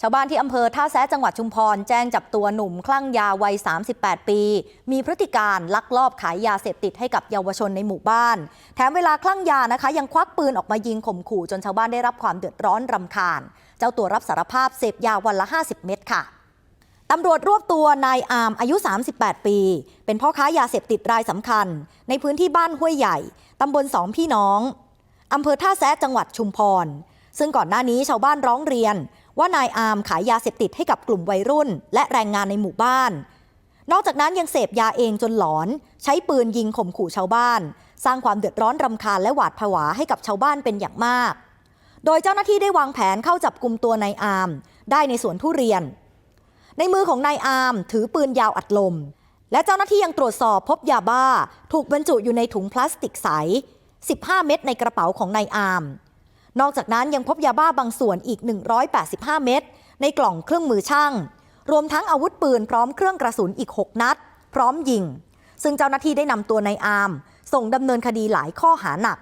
ชาวบ้านที่อำเภอท่าแซะจังหวัดชุมพร แจ้งจับตัวหนุ่มคลั่งยาวัย 38 ปี มีพฤติการลักลอบขายยาเสพติดให้กับเยาวชนในหมู่บ้าน แถมเวลาคลั่งยานะคะ ยังควักปืนออกมายิงข่มขู่จนชาวบ้านได้รับความเดือดร้อนรำคาญ เจ้าตัวรับสารภาพเสพยาวันละ 50 เม็ดค่ะตำรวจรวบตัวนายอามอายุ 38 ปี เป็นพ่อค้ายาเสพติดรายสำคัญ ในพื้นที่บ้านห้วยใหญ่ตำบลสองพี่น้องอำเภอท่าแซะจังหวัดชุมพร ซึ่งก่อนหน้านี้ชาวบ้านร้องเรียน ว่านายอามขายยาเสพติดให้กับกลุ่มวัยรุ่น และแรงงานในหมู่บ้าน นอกจากนั้นยังเสพยาเองจนหลอน ใช้ปืนยิงข่มขู่ชาวบ้าน สร้างความเดือดร้อนรำคาญและหวาดผวาให้กับชาวบ้านเป็นอย่างมาก โดยเจ้าหน้าที่ได้วางแผนเข้าจับกลุ่มตัวนายอาม ได้ในสวนทุเรียน ในมือของนายอามถือปืนยาวอัดลม และเจ้าหน้าที่ยังตรวจสอบพบยาบ้า ถูกบรรจุอยู่ในถุงพลาสติกใส 15 เม็ดในกระเป๋าของนายอาม นอกจากนั้นยังพบยาบ้าบางส่วนอีก 185 เม็ดในกล่องเครื่องมือช่าง รวมทั้งอาวุธปืนพร้อมเครื่องกระสุนอีก 6 นัด พร้อมยิง ซึ่งเจ้าหน้าที่ได้นำตัวนายอามส่งดำเนินคดีหลายข้อหาหนัก